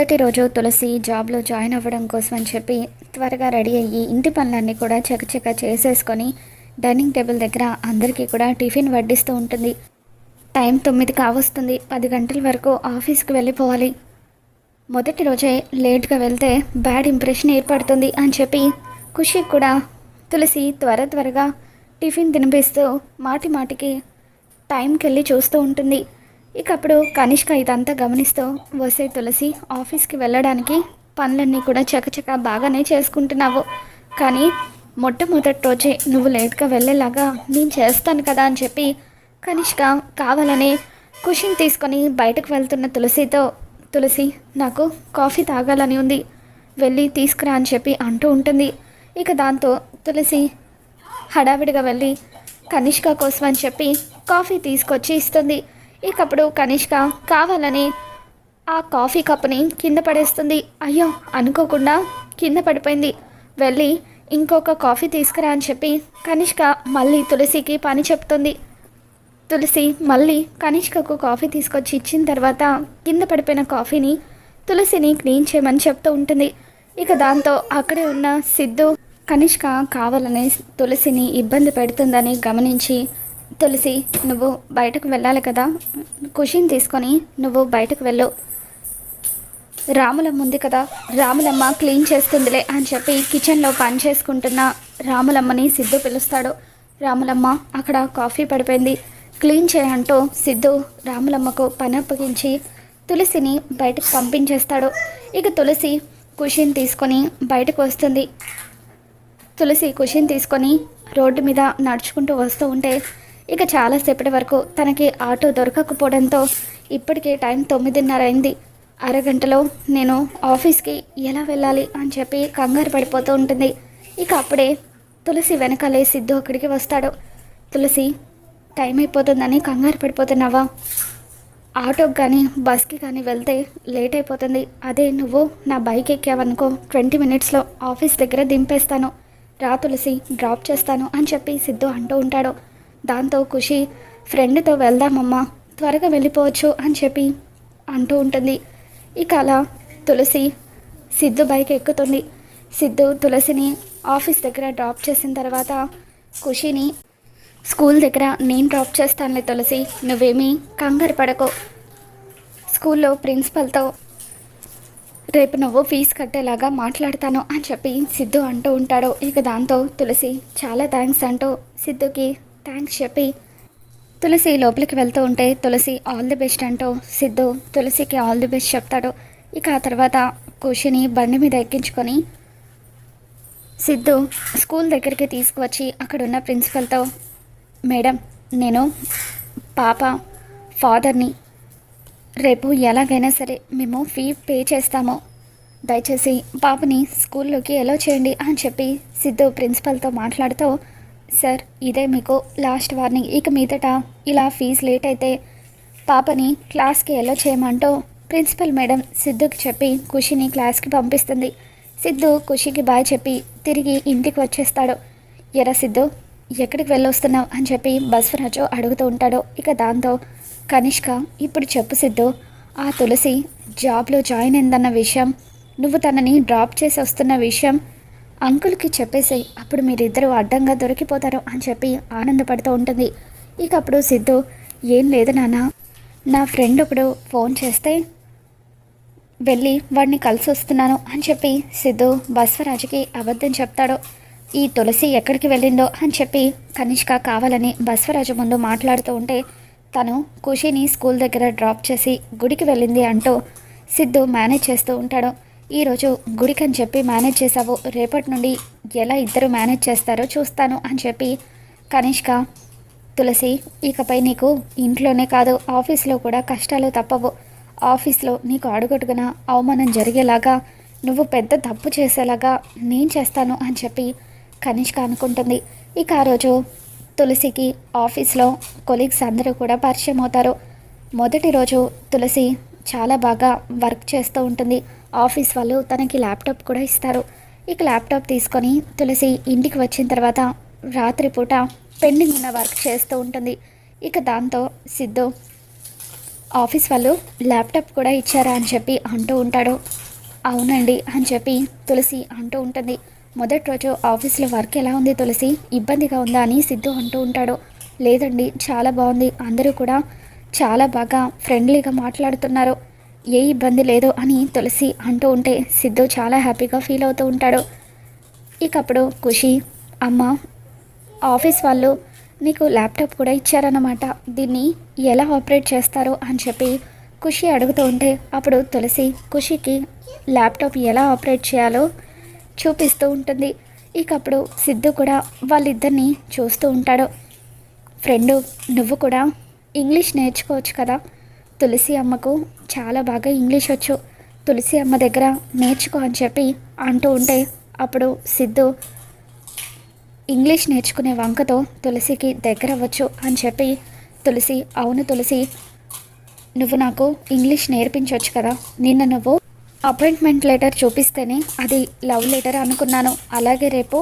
మొదటి రోజు తులసి జాబ్లో జాయిన్ అవ్వడం కోసం అని చెప్పి త్వరగా రెడీ అయ్యి ఇంటి పనులన్నీ కూడా చకచక చేసేసుకొని డైనింగ్ టేబుల్ దగ్గర అందరికీ కూడా టిఫిన్ వడ్డిస్తూ ఉంటుంది. టైం తొమ్మిది కావస్తుంది. పది గంటల వరకు ఆఫీస్కి వెళ్ళిపోవాలి. మొదటి రోజే లేట్గా వెళ్తే బ్యాడ్ ఇంప్రెషన్ ఏర్పడుతుంది అని చెప్పి ఖుషి కూడా తులసి త్వర త్వరగా టిఫిన్ తినిపిస్తూ మాటి మాటికి టైంకి వెళ్ళి చూస్తూ ఉంటుంది. ఇక అప్పుడు కనిష్క ఇదంతా గమనిస్తూ వసే తులసి ఆఫీస్కి వెళ్ళడానికి పనులన్నీ కూడా చకచక బాగానే చేసుకుంటున్నావు. కానీ మొట్టమొదటి రోజే నువ్వు లేట్గా వెళ్ళేలాగా నేను చేస్తాను కదా అని చెప్పి కనిష్క కావాలని కుషిన్ తీసుకొని బయటకు వెళ్తున్న తులసితో తులసి నాకు కాఫీ తాగాలని ఉంది. వెళ్ళి తీసుకురా అని చెప్పి అంటూ ఉంటుంది. ఇక దాంతో తులసి హడావిడిగా వెళ్ళి కనిష్క కోసం అని చెప్పి కాఫీ తీసుకొచ్చి ఇస్తుంది. ఇకప్పుడు కనిష్క కావాలని ఆ కాఫీ కప్పుని కింద పడేస్తుంది. అయ్యో అనుకోకుండా కింద పడిపోయింది. వెళ్ళి ఇంకొక కాఫీ తీసుకురా అని చెప్పి కనిష్క మళ్ళీ తులసికి పని చెప్తుంది. తులసి మళ్ళీ కనిష్కకు కాఫీ తీసుకొచ్చి ఇచ్చిన తర్వాత కింద పడిపోయిన కాఫీని తులసిని క్లీన్ చేయమని చెప్తూ ఉంటుంది. ఇక దాంతో అక్కడే ఉన్న సిద్ధు కనిష్క కావాలని తులసిని ఇబ్బంది పెడుతుందని గమనించి తులసి నువ్వు బయటకు వెళ్ళాలి కదా. కుషిని తీసుకొని నువ్వు బయటకు వెళ్ళు. రాములమ్మ ఉంది కదా. రాములమ్మ క్లీన్ చేస్తుందిలే అని చెప్పి కిచెన్లో పని చేసుకుంటున్న రాములమ్మని సిద్ధు పిలుస్తాడు. రాములమ్మ అక్కడ కాఫీ పడిపోయింది. క్లీన్ చేయంటూ సిద్ధు రాములమ్మకు పని అప్పగించి తులసిని బయటకు పంపించేస్తాడు. ఇక తులసి కుషిన్ తీసుకొని బయటకు వస్తుంది. తులసి కుషిని తీసుకొని రోడ్డు మీద నడుచుకుంటూ వస్తూ ఉంటే ఇక చాలాసేపటి వరకు తనకి ఆటో దొరకకపోవడంతో ఇప్పటికే టైం తొమ్మిదిన్నర అయింది అరగంటలో నేను ఆఫీస్కి ఎలా వెళ్ళాలి అని చెప్పి కంగారు పడిపోతూ ఉంటుంది. ఇక అప్పుడే తులసి వెనకాలే సిద్ధు అక్కడికి వస్తాడు. తులసి టైం అయిపోతుందని కంగారు పడిపోతున్నావా? ఆటోకి కానీ బస్కి కానీ వెళ్తే లేట్ అయిపోతుంది. అదే నువ్వు నా బైక్ ఎక్కావనుకో ట్వంటీ మినిట్స్లో ఆఫీస్ దగ్గర దింపేస్తాను. రా తులసి డ్రాప్ చేస్తాను అని చెప్పి సిద్ధు అంటూ ఉంటాడు. దాంతో ఖుషి ఫ్రెండ్తో వెళ్దామమ్మా త్వరగా వెళ్ళిపోవచ్చు అని చెప్పి అంటూ ఉంటుంది. ఇక అలా తులసి సిద్ధు బైక్ ఎక్కుతుంది. సిద్ధు తులసిని ఆఫీస్ దగ్గర డ్రాప్ చేసిన తర్వాత ఖుషిని స్కూల్ దగ్గర నేను డ్రాప్ చేస్తానులే తులసి నువ్వేమీ కంగారు పడకు. స్కూల్లో ప్రిన్సిపల్తో రేపు నువ్వు ఫీజు కట్టేలాగా మాట్లాడతాను అని చెప్పి సిద్ధు అంటూ ఉంటాడు. ఇక దాంతో తులసి చాలా థ్యాంక్స్ అంటూ సిద్ధుకి థ్యాంక్స్ చెప్పి తులసి లోపలికి వెళ్తూ ఉంటే తులసి ఆల్ ది బెస్ట్ అంటూ సిద్ధు తులసికి ఆల్ ది బెస్ట్ చెప్తాడు. ఇక ఆ తర్వాత కుషిని బండి మీద ఎక్కించుకొని సిద్ధు స్కూల్ దగ్గరికి తీసుకువచ్చి అక్కడున్న ప్రిన్సిపల్తో మేడం నేను పాప ఫాదర్ని రేపు ఎలాగైనా సరే మేము ఫీ పే చేస్తాము. దయచేసి పాపని స్కూల్లోకి ఎలా చేయండి అని చెప్పి సిద్ధు ప్రిన్సిపల్తో మాట్లాడుతూ సార్ ఇదే మీకు లాస్ట్ వార్నింగ్. ఇక మీదట ఇలా ఫీజు లేట్ అయితే పాపని క్లాస్కి ఎలా చేయమంటూ ప్రిన్సిపల్ మేడం సిద్ధుకి చెప్పి ఖుషిని క్లాస్కి పంపిస్తుంది. సిద్ధు ఖుషికి బాయ్ చెప్పి తిరిగి ఇంటికి వచ్చేస్తాడు. ఎరా సిద్ధు ఎక్కడికి వెళ్ళొస్తున్నావు? అని చెప్పి బస్వరాజు అడుగుతూ ఉంటాడు. ఇక దాంతో కనిష్క ఇప్పుడు చెప్పు సిద్ధు ఆ తులసి జాబ్లో జాయిన్ అయిందన్న విషయం నువ్వు తనని డ్రాప్ చేసి వస్తున్న విషయం అంకుల్కి చెప్పేసి అప్పుడు మీరిద్దరూ అడ్డంగా దొరికిపోతారు అని చెప్పి ఆనందపడుతూ ఉంటుంది. ఇక అప్పుడు సిద్ధు ఏం లేదు నాన్న. నా ఫ్రెండ్ ఒకడు ఫోన్ చేస్తే వెళ్ళి వాడిని కలిసి వస్తున్నాను అని చెప్పి సిద్ధు బస్వరాజుకి అబద్ధం చెప్తాడు. ఈ తులసి ఎక్కడికి వెళ్ళిందో అని చెప్పి కనిష్క కావాలని బస్వరాజు ముందు మాట్లాడుతూ ఉంటే తను ఖుషిని స్కూల్ దగ్గర డ్రాప్ చేసి గుడికి వెళ్ళింది అంటూ సిద్ధు మేనేజ్ చేస్తూ ఉంటాడు. ఈరోజు గుడికి అని చెప్పి మేనేజ్ చేసావు రేపటి నుండి ఎలా ఇద్దరు మేనేజ్ చేస్తారో చూస్తాను అని చెప్పి కనిష్క తులసి ఇకపై నీకు ఇంట్లోనే కాదు ఆఫీస్లో కూడా కష్టాలు తప్పవు. ఆఫీస్లో నీకు అడుగడుగున అవమానం జరిగేలాగా నువ్వు పెద్ద తప్పు చేసేలాగా నేను చేస్తాను అని చెప్పి కనిష్క అనుకుంటుంది. ఇక ఆ రోజు తులసికి ఆఫీస్లో కొలీగ్స్ అందరూ కూడా పరిచయం అవుతారు మొదటి రోజు తులసి చాలా బాగా వర్క్ చేస్తూ ఉంటుంది. ఆఫీస్ వాళ్ళు తనకి ల్యాప్టాప్ కూడా ఇస్తారు. ఇక ల్యాప్టాప్ తీసుకొని తులసి ఇంటికి వచ్చిన తర్వాత రాత్రిపూట పెండింగ్ ఉన్న వర్క్ చేస్తూ ఉంటుంది. ఇక దాంతో సిద్ధు ఆఫీస్ వాళ్ళు ల్యాప్టాప్ కూడా ఇచ్చారా? అని చెప్పి అంటూ ఉంటాడు. అవునండి అని చెప్పి తులసి అంటూ ఉంటుంది. మొదటి రోజు ఆఫీస్లో వర్క్ ఎలా ఉంది తులసి? ఇబ్బందిగా ఉందా? అని సిద్ధు అంటూ ఉంటాడు. లేదండి చాలా బాగుంది. అందరూ కూడా చాలా బాగా ఫ్రెండ్లీగా మాట్లాడుతున్నారు. ఏ ఇబ్బంది లేదు అని తులసి అంటూ ఉంటే సిద్ధు చాలా హ్యాపీగా ఫీల్ అవుతూ ఉంటాడు. ఇక అప్పుడు ఖుషి అమ్మ ఆఫీస్ వాళ్ళు నీకు ల్యాప్టాప్ కూడా ఇచ్చారన్నమాట. దీన్ని ఎలా ఆపరేట్ చేస్తారు అని చెప్పి ఖుషి అడుగుతూ ఉంటే అప్పుడు తులసి ఖుషికి ల్యాప్టాప్ ఎలా ఆపరేట్ చేయాలో చూపిస్తూ ఉంటుంది. ఇక అప్పుడు సిద్ధు కూడా వాళ్ళిద్దరిని చూస్తూ ఉంటాడు. ఫ్రెండు నువ్వు కూడా ఇంగ్లీష్ నేర్చుకోవచ్చు కదా? తులసి అమ్మకు చాలా బాగా ఇంగ్లీష్ వచ్చు. తులసి అమ్మ దగ్గర నేర్చుకో అని చెప్పి అంటూ ఉంటే అప్పుడు సిద్ధు ఇంగ్లీష్ నేర్చుకునే వంకతో తులసికి దగ్గర అవ్వచ్చు అని చెప్పి తులసి అవును తులసి నువ్వు నాకు ఇంగ్లీష్ నేర్పించవచ్చు కదా. నిన్న నువ్వు అపాయింట్మెంట్ లెటర్ చూపిస్తేనే అది లవ్ లెటర్ అనుకున్నాను. అలాగే రేపు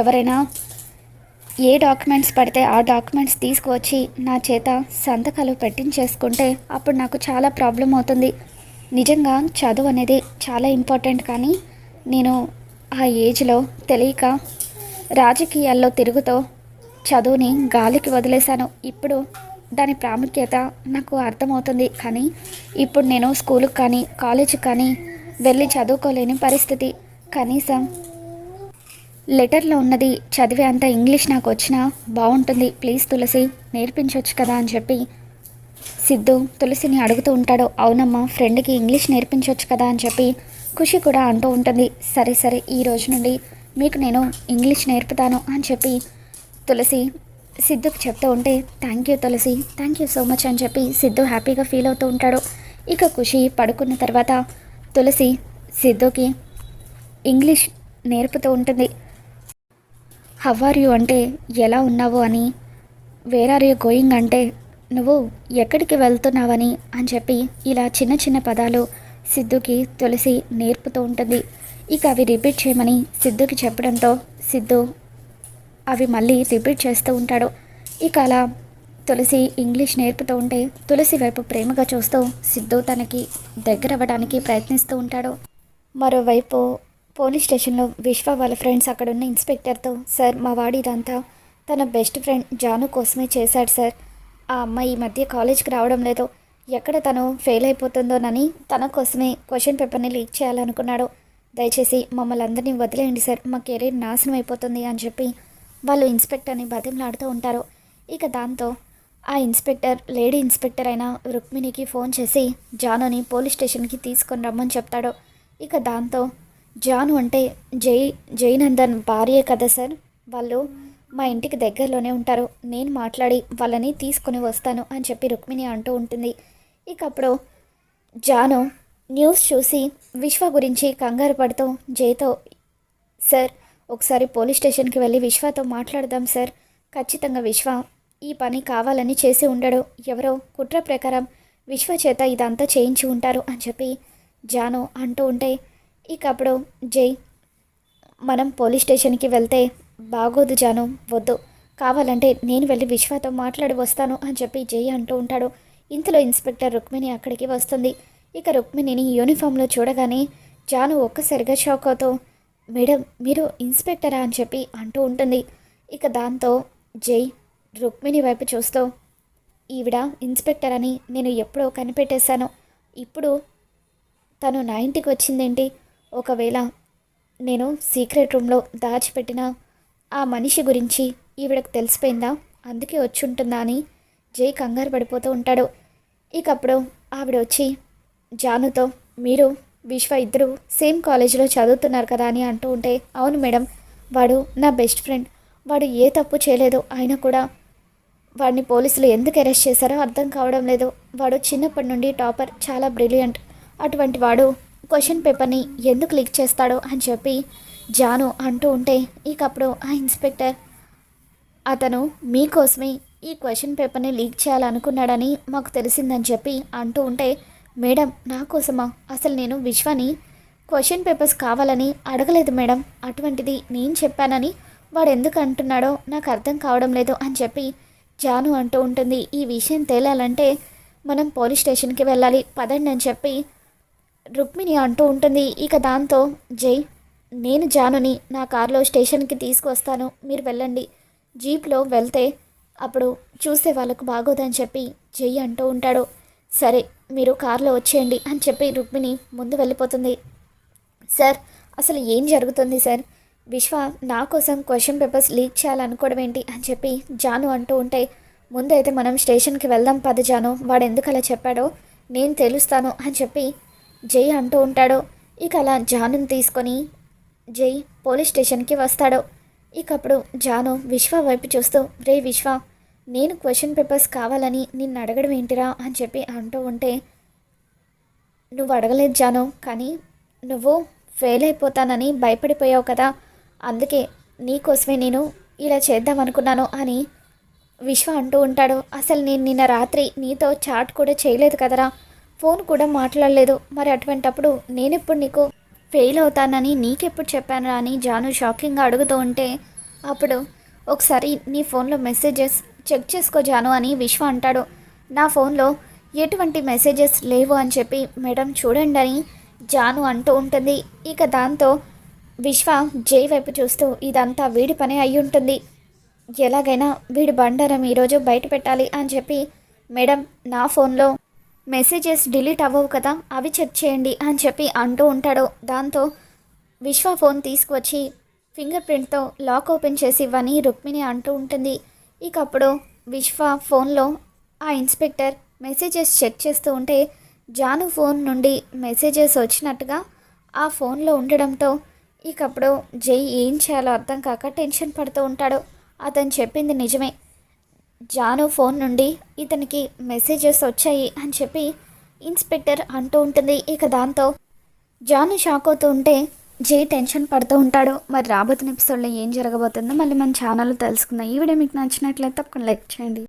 ఎవరైనా ఏ డాక్యుమెంట్స్ పడితే ఆ డాక్యుమెంట్స్ తీసుకువచ్చి నా చేత సంతకాలు పెట్టించేసుకుంటే అప్పుడు నాకు చాలా ప్రాబ్లం అవుతుంది. నిజంగా చదువు అనేది చాలా ఇంపార్టెంట్ కానీ నేను ఆ ఏజ్లో తెలియక రాజకీయాల్లో తిరుగుతో చదువుని గాలికి వదిలేశాను. ఇప్పుడు దాని ప్రాముఖ్యత నాకు అర్థమవుతుంది కానీ ఇప్పుడు నేను స్కూలుకి కానీ కాలేజీకి కానీ వెళ్ళి చదువుకోలేని పరిస్థితి. కనీసం లెటర్లో ఉన్నది చదివే అంత ఇంగ్లీష్ నాకు వచ్చినా బాగుంటుంది ప్లీజ్ తులసి నేర్పించవచ్చు కదా అని చెప్పి సిద్ధు తులసిని అడుగుతూ ఉంటాడు. అవునమ్మా ఫ్రెండ్కి ఇంగ్లీష్ నేర్పించవచ్చు కదా అని చెప్పి ఖుషి కూడా అంటూ ఉంటుంది. సరే సరే ఈ రోజు నుండి మీకు నేను ఇంగ్లీష్ నేర్పుతాను అని చెప్పి తులసి సిద్ధుకు చెప్తూ ఉంటే thank you Tulasi thank you so much అని చెప్పి సిద్ధు హ్యాపీగా ఫీల్ అవుతూ ఉంటాడు. ఇక ఖుషి పడుకున్న తర్వాత తులసి సిద్ధుకి ఇంగ్లీష్ నేర్పుతూ ఉంటుంది. హవ్ ఆర్ యూ అంటే ఎలా ఉన్నావు అని. వేర్ ఆర్ యూ గోయింగ్ అంటే నువ్వు ఎక్కడికి వెళ్తున్నావని అని చెప్పి ఇలా చిన్న చిన్న పదాలు సిద్ధుకి తులసి నేర్పుతూ ఉంటుంది. ఇక అవి రిపీట్ చేయమని సిద్ధుకి చెప్పడంతో సిద్ధు అవి మళ్ళీ రిపీట్ చేస్తూ ఉంటాడు. ఇక అలా తులసి ఇంగ్లీష్ నేర్పుతూ ఉంటే తులసి వైపు ప్రేమగా చూస్తూ సిద్ధు తనకి దగ్గర అవ్వడానికి ప్రయత్నిస్తూ ఉంటాడు. మరోవైపు పోలీస్ స్టేషన్లో విశ్వ వాళ్ళ ఫ్రెండ్స్ అక్కడ ఉన్న ఇన్స్పెక్టర్తో సార్ మా వాడి ఇదంతా తన బెస్ట్ ఫ్రెండ్ జాను కోసమే చేశాడు సార్. ఆ అమ్మాయి ఈ మధ్య కాలేజ్కి రావడం లేదు. ఎక్కడ తను ఫెయిల్ అయిపోతుందోనని తన కోసమే క్వశ్చన్ పేపర్ని లీక్ చేయాలనుకున్నాడు. దయచేసి మమ్మల్ని అందరినీ వదిలేయండి సార్. మా కెరీర్ నాశనం అయిపోతుంది అని చెప్పి వాళ్ళు ఇన్స్పెక్టర్ని బతిమలాడుతూ ఉంటారు. ఇక దాంతో ఆ ఇన్స్పెక్టర్ లేడీ ఇన్స్పెక్టర్ అయిన రుక్మిణికి ఫోన్ చేసి జానుని పోలీస్ స్టేషన్కి తీసుకొని రమ్మని చెప్తాడు. ఇక దాంతో జాను అంటే జై జైనందన్ భార్యే కదా సార్? వాళ్ళు మా ఇంటికి దగ్గరలోనే ఉంటారు. నేను మాట్లాడి వాళ్ళని తీసుకొని వస్తాను అని చెప్పి రుక్మిణి అంటూ ఉంటుంది. ఇక అప్పుడు జాను న్యూస్ చూసి విశ్వ గురించి కంగారు పడుతూ జైతో సార్ ఒకసారి పోలీస్ స్టేషన్కి వెళ్ళి విశ్వతో మాట్లాడదాం సార్. ఖచ్చితంగా విశ్వ ఈ పని కావాలని చేసి ఉండడు. ఎవరో కుట్ర ప్రకారం విశ్వ చేత ఇదంతా చేయించి ఉంటారు అని చెప్పి జాను అంటూ ఉంటే ఇక అప్పుడు జై మనం పోలీస్ స్టేషన్కి వెళ్తే బాగోదు జాను వద్దు. కావాలంటే నేను వెళ్ళి విశ్వతో మాట్లాడి వస్తాను అని చెప్పి జై అంటూ ఉంటాడు. ఇంతలో ఇన్స్పెక్టర్ రుక్మిణి అక్కడికి వస్తుంది. ఇక రుక్మిణిని యూనిఫామ్లో చూడగానే జాను ఒక్కసారిగా షాక్ అవుతూ మేడం మీరు ఇన్స్పెక్టరా? అని చెప్పి అంటూ ఉంటుంది. ఇక దాంతో జై రుక్మిణి వైపు చూస్తూ ఈవిడ ఇన్స్పెక్టర్ అని నేను ఎప్పుడో కనిపెట్టేశాను. ఇప్పుడు తను నా ఇంటికి వచ్చిందేంటి? ఒకవేళ నేను సీక్రెట్ రూమ్లో దాచిపెట్టిన ఆ మనిషి గురించి ఈవిడకు తెలిసిపోయిందా? అందుకే వచ్చి ఉంటుందా అని జై కంగారు పడిపోతూ ఉంటాడు. ఇకప్పుడు ఆవిడ వచ్చి జానుతో మీరు విశ్వ ఇద్దరు సేమ్ కాలేజీలో చదువుతున్నారు కదా అని అంటూ ఉంటే అవును మేడం వాడు నా బెస్ట్ ఫ్రెండ్. వాడు ఏ తప్పు చేయలేదు. అయినా కూడా వాడిని పోలీసులు ఎందుకు అరెస్ట్ చేశారో అర్థం కావడం లేదు. వాడు చిన్నప్పటి నుండి టాపర్ చాలా బ్రిలియంట్. అటువంటి వాడు క్వశ్చన్ పేపర్ని ఎందుకు లీక్ చేస్తాడో అని చెప్పి జాను అంటూ ఉంటే ఇకప్పుడు ఆ ఇన్స్పెక్టర్ అతను మీకోసమే ఈ క్వశ్చన్ పేపర్ని లీక్ చేయాలనుకున్నాడని మాకు తెలిసిందని చెప్పి అంటూ ఉంటే మేడం నా కోసమా? అసలు నేను విశ్వని క్వశ్చన్ పేపర్స్ కావాలని అడగలేదు మేడం. అటువంటిది నేను చెప్పానని వాడు ఎందుకు అంటున్నాడో నాకు అర్థం కావడం లేదు అని చెప్పి జాను అంటూ ఉంటుంది. ఈ విషయం తేలాలంటే మనం పోలీస్ స్టేషన్కి వెళ్ళాలి. పదండి అని చెప్పి రుక్మిణి అంటూ ఉంటుంది. ఇక దాంతో జై నేను జానుని నా కారులో స్టేషన్కి తీసుకువస్తాను. మీరు వెళ్ళండి. జీప్లో వెళ్తే అప్పుడు చూసే వాళ్ళకు బాగోదని చెప్పి జై అంటూ ఉంటాడు. సరే మీరు కారులో వచ్చేయండి అని చెప్పి రుక్మిణి ముందు వెళ్ళిపోతుంది. సార్ అసలు ఏం జరుగుతుంది సార్? విశ్వ నా కోసం క్వశ్చన్ పేపర్స్ లీక్ చేయాలనుకోవడం ఏంటి? అని చెప్పి జాను అంటూ ఉంటే ముందైతే మనం స్టేషన్కి వెళ్దాం పద జాను. వాడు ఎందుకు అలా చెప్పాడో నేను తెలుస్తాను అని చెప్పి జై అంటూ ఉంటాడో. ఇక అలా జానుని తీసుకొని జై పోలీస్ స్టేషన్కి వస్తాడో. ఇకప్పుడు జాను విశ్వ వైపు చూస్తూ రే విశ్వ నేను క్వశ్చన్ పేపర్స్ కావాలని నిన్ను అడగడం ఏంటిరా? అని చెప్పి అంటూ ఉంటే నువ్వు అడగలేదు జాను కానీ నువ్వు ఫెయిల్ అయిపోతానని భయపడిపోయావు కదా. అందుకే నీకోసమే నేను ఇలా చేద్దాం అనుకున్నాను అని విశ్వ అంటూ ఉంటాడు. అసలు నేను నిన్న రాత్రి నీతో చాట్ కూడా చేయలేదు కదరా. ఫోన్ కూడా మాట్లాడలేదు. మరి అటువంటప్పుడు నేనెప్పుడు నీకు ఫెయిల్ అవుతానని నీకెప్పుడు చెప్పాను అని జాను షాకింగ్గా అడుగుతూ ఉంటే అప్పుడు ఒకసారి నీ ఫోన్లో మెసేజెస్ చెక్ చేసుకో జాను అని విశ్వ అంటాడు. నా ఫోన్లో ఎటువంటి మెసేజెస్ లేవు అని చెప్పి మేడం చూడండి అని జాను అంటూ ఉంటుంది. ఇక దాంతో విశ్వ జై వైపు చూస్తూ ఇదంతా వీడి పని అయి ఉంటుంది. ఎలాగైనా వీడి బండారం ఈరోజు బయట పెట్టాలి అని చెప్పి మేడం నా ఫోన్లో మెసేజెస్ డిలీట్ అవ్వవు కదా అవి చెక్ చేయండి అని చెప్పి అంటూ ఉంటాడు. దాంతో విశ్వ ఫోన్ తీసుకువచ్చి ఫింగర్ ప్రింట్తో లాక్ ఓపెన్ చేసి ఇవ్వని రుక్మిణి అంటూ ఉంటుంది. ఇక అప్పుడు విశ్వ ఫోన్లో ఆ ఇన్స్పెక్టర్ మెసేజెస్ చెక్ చేస్తూ ఉంటే జాను ఫోన్ నుండి మెసేజెస్ వచ్చినట్టుగా ఆ ఫోన్లో ఉండడంతో ఇకప్పుడు జై ఏం చేయాలో అర్థం కాక టెన్షన్ పడుతూ ఉంటాడు. అతను చెప్పింది నిజమే. జాను ఫోన్ నుండి ఇతనికి మెసేజెస్ వచ్చాయి అని చెప్పి ఇన్స్పెక్టర్ అంటూ ఉంటుంది. ఇక దాంతో జాను షాక్ అవుతూ ఉంటే జే టెన్షన్ పడుతూ ఉంటాడు. మరి రాబోతున్న ఎపిసోడ్లో ఏం జరగబోతుందో మళ్ళీ మన ఛానల్లో తెలుసుకుందాం. ఈ వీడియో మీకు నచ్చినట్లయితే తప్పకుండా లైక్ చేయండి.